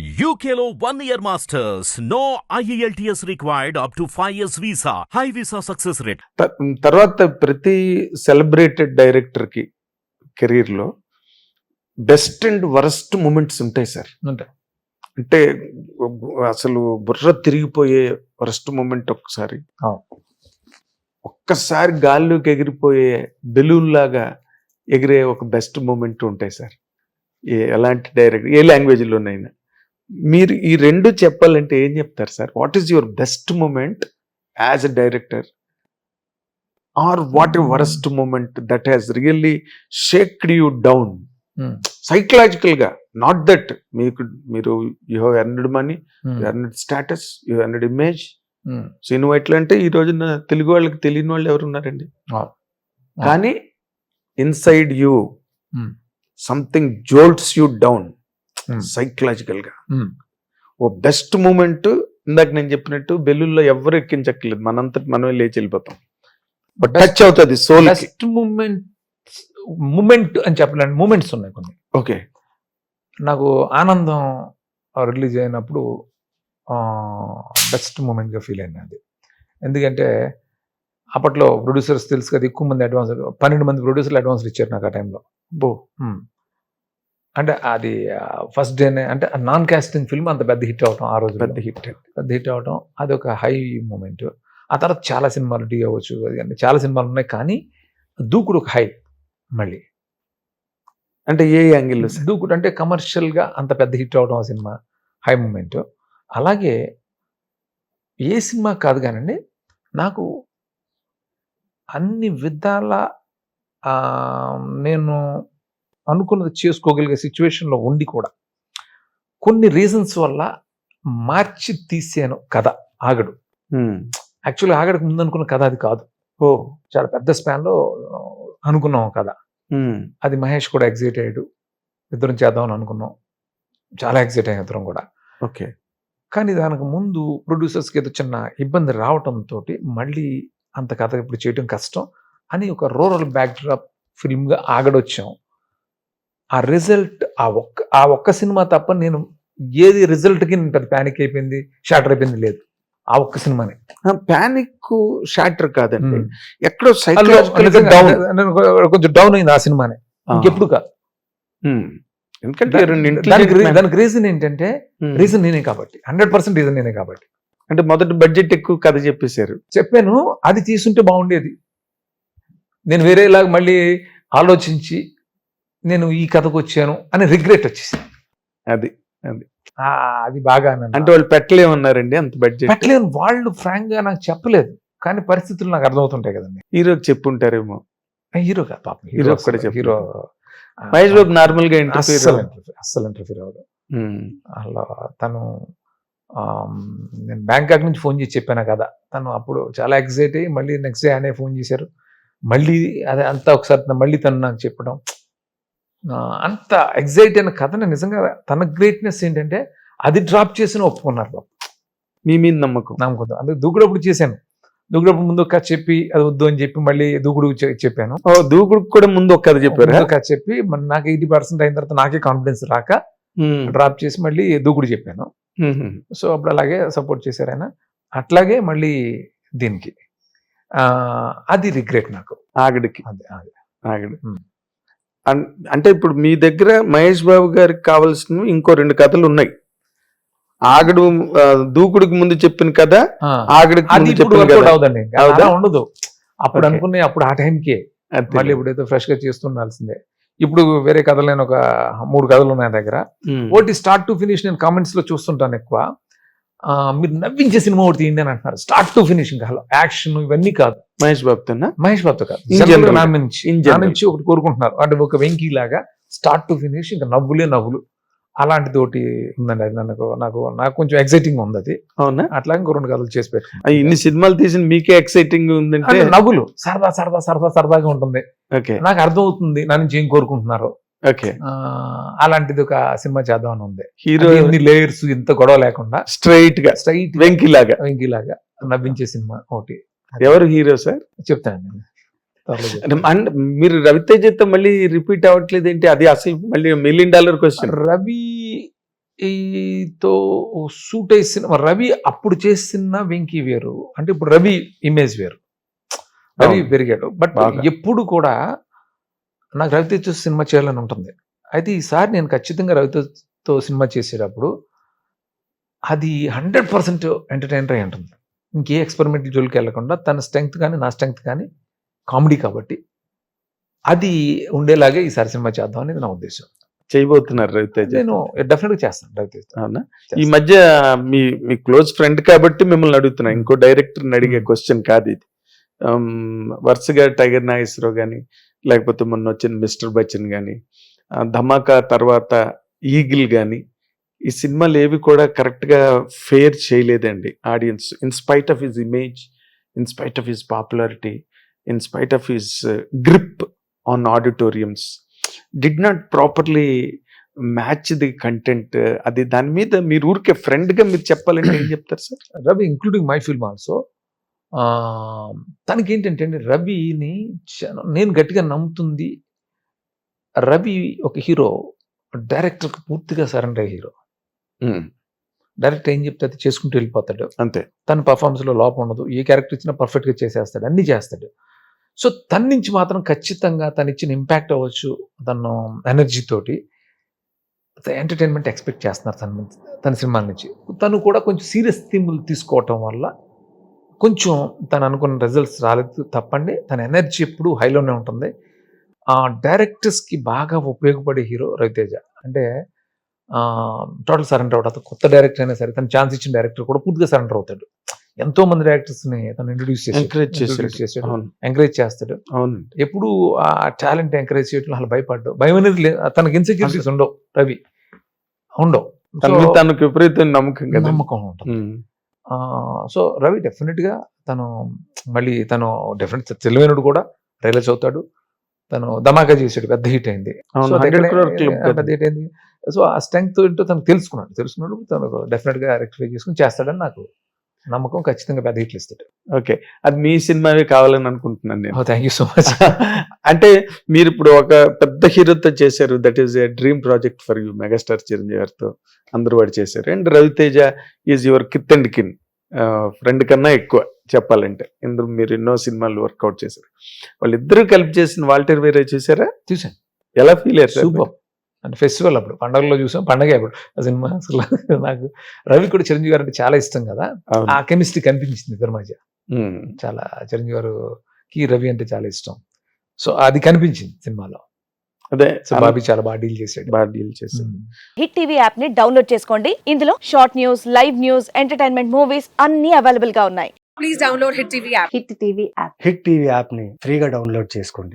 Year masters. No E IELTS required up to 5 years visa. High visa success rate. త- తర్వాత ప్రతి celebrated డైరెక్టర్కి కెరీర్లో బెస్ట్ అండ్ వరస్ట్ మూమెంట్స్ ఉంటాయి sir. అంటే అసలు బుర్ర తిరిగిపోయే వరస్ట్ మూమెంట్ ఒక్కసారి. ఒక్కసారి గాల్లోకి ఎగిరిపోయే బెలూన్ లాగా ఎగిరే ఒక బెస్ట్ మూమెంట్ ఉంటాయి సార్ ఏ ఎలాంటి డైరెక్ట్ ఏ లాంగ్వేజ్లోనైనా మీరు ఈ రెండు చెప్పాలంటే ఏం చెప్తారు sir what is your best moment as a director or what a worst moment that has really shaked you down Hmm. సైకలాజికల్గా నాట్ దట్ మీకు మీరు you have earned money. You earned status you earned image Hmm. సినిమా ఎట్లా అంటే ఈ రోజున తెలుగు వాళ్ళకి తెలియని వాళ్ళు ఎవరు ఉన్నారండి. కానీ inside you. Something jolts you down Hmm. సైకలాజికల్గా. Hmm. ఓ బెస్ట్ మూమెంట్ ఇందాక నేను చెప్పినట్టు బెలూన్లో ఎవరు ఎక్కించక్కర్లేదు. మనంతటి మనమే లేచి వెళ్ళిపోతాం. Best- టచ్ అవుతుంది సోల్ బెస్ట్ మూమెంట్ మూమెంట్ అని చెప్పలేండి మూమెంట్స్ ఉన్నాయి కొన్ని. ఓకే నాకు ఆనందం రిలీజ్ అయినప్పుడు బెస్ట్ మూమెంట్గా ఫీల్ అయింది అది. ఎందుకంటే అప్పట్లో ప్రొడ్యూసర్స్ తెలుసు కదా ఎక్కువ మంది అడ్వాన్స్ పన్నెండు మంది ప్రొడ్యూసర్లు అడ్వాన్స్లు ఇచ్చారు నాకు ఆ టైంలో బో. అంటే అది ఫస్ట్ డేనే అంటే నాన్ కాస్టింగ్ ఫిల్మ్ అంత పెద్ద హిట్ అవటం ఆ రోజు పెద్ద హిట్ పెద్ద హిట్ అవటం అది ఒక హై మూమెంట్ ఆ తర్వాత చాలా సినిమాలు డి అవ్వచ్చు అది కానీ చాలా సినిమాలు ఉన్నాయి కానీ దూకుడు ఒక హై మళ్ళీ. అంటే ఏ యాంగిల్ దూకుడు అంటే కమర్షియల్గా అంత పెద్ద హిట్ అవడం ఆ సినిమా హై మూమెంట్ అలాగే ఏ సినిమా కాదు కానండి నాకు అన్ని విధాల నేను అనుకున్నది చేసుకోగలిగే సిచ్యువేషన్లో ఉండి కూడా కొన్ని రీజన్స్ వల్ల మార్చి తీసాను కథ ఆగడు. యాక్చువల్లీ ఆగడకు ముందు అనుకున్న కథ అది కాదు. ఓ. చాలా పెద్ద స్పాన్లో అనుకున్నాం కథ. అది మహేష్ కూడా ఎగ్జైట్ అయ్యాడు. ఇద్దరం చేద్దామని అనుకున్నాం. చాలా ఎగ్జైట్ అయ్యాం ఇద్దరం కూడా. ఓకే. కానీ దానికి ముందు ప్రొడ్యూసర్స్కి ఏదో చిన్న ఇబ్బంది రావటంతో మళ్ళీ అంత కథ ఇప్పుడు చేయడం కష్టం అని ఒక రూరల్ బ్యాక్డ్రాప్ ఫిల్మ్గా ఆగడొచ్చాం. ఆ రిజల్ట్ ఆ ఒక్క ఆ ఒక్క సినిమా తప్ప నేను ఏది రిజల్ట్కి నేను పెద్ద ప్యానిక్ అయిపోయింది షాటర్ అయిపోయింది లేదు. ఆ ఒక్క సినిమానే. పానిక్ షాటర్ కాదండి. ఎక్కడో సైకలాజికల్ డౌన్ కొంచెం డౌన్ అయింది ఆ సినిమానే. ఇంకెప్పుడు కాదు ఎందుకంటే దానికి రీజన్ ఏంటంటే. రీజన్ నేనే కాబట్టి. హండ్రెడ్ పర్సెంట్ రీజన్ నేనే కాబట్టి. అంటే మొదటి బడ్జెట్ ఎక్కువ కథ చెప్పేశారు. చెప్పాను అది తీసుంటే బాగుండేది. నేను వేరేలాగా మళ్ళీ ఆలోచించి నేను ఈ కథకు వచ్చాను అని రిగ్రెట్ వచ్చేసి అది అది. బాగా నన్ను- అంటే వాళ్ళు పెట్టలేమన్నారండి అంత బడ్జెట్ పెట్టలేను వాళ్ళు ఫ్రాంక్గా నాకు చెప్పలేదు. కానీ పరిస్థితులు నాకు అర్థమవుతుంటాయి కదండి. హీరోకి చెప్పుంటారేమో. హీరో కాదు పాపం హీరో హీరో కూడా మహేష్ బాబు నార్మల్గా అస్సలు ఇంటర్ఫీర్ అవ్వదు అలా తను నేను బ్యాంకాక్ నుంచి ఫోన్ చేసి చెప్పాను కదా? తను అప్పుడు చాలా ఎక్సైట్ అయ్యి మళ్ళీ నెక్స్ట్ డే ఆయనే ఫోన్ చేశారు. మళ్ళీ అదే అంతా ఒకసారి మళ్ళీ తను నాకు చెప్పడం. అంత ఎగ్జైట్ అయిన కథని నిజంగా తన గ్రేట్నెస్ ఏంటంటే అది డ్రాప్ చేసిన ఒప్పుకున్నారు బాబు. మీ మీద నమ్మకం. నమ్మకం. అంటే దూకుడప్పుడు చేశాను. దూకుడప్పుడు ముందు ఒక కథ చెప్పి అది వద్దు అని చెప్పి మళ్ళీ దూకుడు చెప్పాను. ఓ దూకుడుకు కూడా ముందు ఒక కథ చెప్పారా? కథ చెప్పి నాకు ఎయిటీ పర్సెంట్ అయిన తర్వాత నాకే కాన్ఫిడెన్స్ రాక. డ్రాప్ చేసి మళ్ళీ దూకుడు చెప్పాను. సో అప్పుడు అలాగే సపోర్ట్ చేశారు ఆయన. అట్లాగే మళ్ళీ దీనికి. ఆ, అది రిగ్రెట్ నాకు. ఆగడికి. అది ఆగడి. అంటే ఇప్పుడు మీ దగ్గర మహేష్ బాబు గారికి కావాల్సినవి ఇంకో రెండు కథలు ఉన్నాయి. ఆగడు దూకుడుకి ముందు చెప్పిన కథ ఆగడికి ముందు చెప్పిన ఉండదు. అప్పుడు. అనుకునే అప్పుడు ఆ టైంకే. మళ్ళీ ఇప్పుడు ఏదో ఫ్రెష్గా చేస్తుండాల్సిందే. ఇప్పుడు వేరే కథలు నేను ఒక మూడు కథలు ఉన్నాయి దగ్గర. ఒకటి స్టార్ట్ టు ఫినిష్ నేను కామెంట్స్లో చూస్తుంటాను ఎక్కువ. మీరు నవ్వించే సినిమా ఒకటి తీయండి అని అంటున్నారు. స్టార్ట్ టు ఫినిష్ ఇంకా. యాక్షన్ ఇవన్నీ కాదు. మహేష్ బాబుతోనా మహేష్ బాబుతో కాదు. నా నుంచి నా ఒకటి కోరుకుంటున్నారు. అంటే ఒక వెంకీ లాగా స్టార్ట్ టు ఫినిష్ ఇంకా నవ్వులే నవ్వులు. అలాంటిది ఒకటి ఉందండి అది నాకు నాకు నాకు కొంచెం ఎక్సైటింగ్ ఉంది అది. అవునా? అట్లా ఇంకో రెండు కథలు చేసి ఆ, పెట్టుకున్నాను ఇన్ని సినిమాలు తీసిన మీకే ఎక్సైటింగ్ ఉందంటే? అంటే నవ్వులు. సరదా సరదా సరదా సరదాగా ఉంటుంది. ఓకే. నాకు అర్థం అవుతుంది నా నుంచి ఏం కోరుకుంటున్నారు. ఓకే. అలాంటిది ఒక సినిమా చేద్దామని ఉంది. హీరో లేయర్స్ ఇంత గొడవ లేకుండా స్ట్రైట్గా స్ట్రైట్ వెంకీ లాగా వెంకీ లాగా నవ్వించే సినిమా ఒకటి. ఎవరు హీరో సార్? చెప్తాను. అన్- మీరు రవితేజతో మళ్ళీ రిపీట్ అవ్వట్లేదు ఏంటి? అది అసలు మళ్ళీ మిలియన్ డాలర్ క్వశ్చన్ రవి ఈతో సూట్ అయ్యే సినిమా రవి అప్పుడు చేసిన వెంకీ వేరు. అంటే ఇప్పుడు రవి ఇమేజ్ వేరు. రవి. పెరిగాడు. బట్. ఎప్పుడు కూడా నాకు రవితేజ సినిమా చేయాలని ఉంటుంది. అయితే ఈసారి నేను ఖచ్చితంగా రవితేజతో సినిమా చేసేటప్పుడు అది హండ్రెడ్ పర్సెంట్ ఎంటర్టైనర్ అయి ఉంటుంది ఇంకే ఎక్స్పెరిమెంట్ జోలికి వెళ్ళకుండా తన స్ట్రెంగ్త్ కానీ నా స్ట్రెంగ్త్ కానీ కామెడీ కాబట్టి అది ఉండేలాగే ఈసారి సినిమా చేద్దాం అనేది నా ఉద్దేశం. చేయబోతున్నారు రవితేజ. నేను డెఫినెట్గా చేస్తాను రవితేజ. అవునా? ఈ మధ్య మీ మీ క్లోజ్ ఫ్రెండ్ కాబట్టి మిమ్మల్ని అడుగుతున్నా ఇంకో డైరెక్టర్ని అడిగే. క్వశ్చన్ కాదు ఇది. వరుసగా టైగర్ నాగేశ్వరరావు కానీ లేకపోతే మొన్న వచ్చిన మిస్టర్ బచ్చన్ కానీ ధమాకా తర్వాత ఈగిల్ కానీ ఈ సినిమాలు ఏవి కూడా కరెక్ట్గా ఫేర్ చేయలేదండి audience. In spite of his image in spite of his popularity in spite of his grip on auditoriums did not properly match the content అది దాని మీద మీరు ఊరికే ఫ్రెండ్గా మీరు చెప్పాలంటే ఏం చెప్తారు sir? Ravi including my film also తనకి ఏంటంటే అండి రవిని నేను గట్టిగా నమ్ముతుంది రవి ఒక హీరో డైరెక్టర్కి పూర్తిగా సరెండర్ హీరో. డైరెక్టర్ ఏం చెప్తే అది చేసుకుంటూ వెళ్ళిపోతాడు. అంతే. తన పర్ఫార్మెన్స్లో లోపం ఉండదు. ఏ క్యారెక్టర్ ఇచ్చినా పర్ఫెక్ట్గా చేసేస్తాడు. అన్ని చేస్తాడు. సో తన నుంచి మాత్రం ఖచ్చితంగా తను ఇచ్చిన ఇంపాక్ట్ అవ్వచ్చు తను ఎనర్జీ తోటి. ఎంటర్టైన్మెంట్ ఎక్స్పెక్ట్ చేస్తున్నారు తన నుంచి- తన సినిమాల నుంచి. తను కూడా కొంచెం సీరియస్ థీములు తీసుకోవటం వల్ల కొంచెం తను అనుకున్న రిజల్ట్స్ రాలేదు తప్పండి. తన ఎనర్జీ ఎప్పుడు హైలోనే ఉంటుంది. ఆ డైరెక్టర్స్కి బాగా ఉపయోగపడే హీరో రవితేజ. అంటే టోటల్ సరెండర్ అవుతాడు కొత్త డైరెక్టర్ అయినా సరే తను ఛాన్స్ ఇచ్చిన డైరెక్టర్ కూడా పూర్తిగా సరెండర్ అవుతాడు. ఎంతో మంది డైరెక్టర్స్ని తను ఇంట్రొడ్యూస్ ఎంకరేజ్ చేశాడు. చేసాడు అవును. ఎంకరేజ్ చేస్తాడు. అవునండి. ఎప్పుడు ఆ టాలెంట్ ఎంకరేజ్ చేయడం అలా భయపడ్డు. భయం అనేది లేదు. తనకి ఇన్సెక్యూరిటీస్ ఉండవు. రవి. ఉండవు. తనకు విపరీతం నమ్మకం నమ్మకం ఉంటుంది. సో రవి డెఫినెట్గా తను మళ్ళీ తను డెఫినెట్ తెలివైనడు కూడా రియలైజ్ అవుతాడు. తను ధమాకా చేసాడు పెద్ద హిట్ అయింది. పెద్ద హిట్ అయింది. సో ఆ స్ట్రెంగ్త్ ఏంటో తను తెలుసుకున్నాడు. తెలుసుకున్నాడు తను డెఫినెట్గా రెక్టిఫై చేసుకుని చేస్తాడని నాకు నమ్మకం ఖచ్చితంగా పెద్ద హిట్లు ఇస్తాడు. ఓకే. అది మీ సినిమావే కావాలని అనుకుంటున్నాను నేను. థ్యాంక్ యూ సో మచ్ అంటే మీరు ఇప్పుడు ఒక పెద్ద హీరోతో చేశారు. That is a dream project for you megastar Chiranjeevi గారితో అందరూ వాడు చేశారు. And Ravi Teja is your kith and kin friend కన్నా ఎక్కువ చెప్పాలంటే. ఇందులో మీరు ఎన్నో సినిమాలు వర్కౌట్ చేశారు. వాళ్ళిద్దరూ కలిపి చేసిన వాల్టర్ వేరే చూసారా? చూసాను ఎలా ఫీల్ అయ్యారు సూపర్. అంటే ఫెస్టివల్ అప్పుడు పండగలో చూసాం పండగ అప్పుడు. ఆ సినిమా అసలు నాకు రవి కూడా చిరంజీవి గారు అంటే చాలా ఇష్టం కదా. ఆ కెమిస్ట్రీ కనిపించింది ఇద్దరి మధ్య. చాలా చిరంజీవి గారుకి రవి అంటే చాలా ఇష్టం. సో అది కనిపించింది సినిమాలో. అదే సో బాబీ చాలా బాగా డీల్ చేసాడు బాగా డీల్ ఉమ్. హిట్ టీవీ యాప్ని డౌన్లోడ్ చేసుకోండి. ఇందులో short news live news entertainment movies అన్ని అవైలబుల్గా ఉన్నాయి. Please download Hit TV app. Hit TV app. Hit TV యాప్ని ఫ్రీగా డౌన్లోడ్ చేసుకోండి.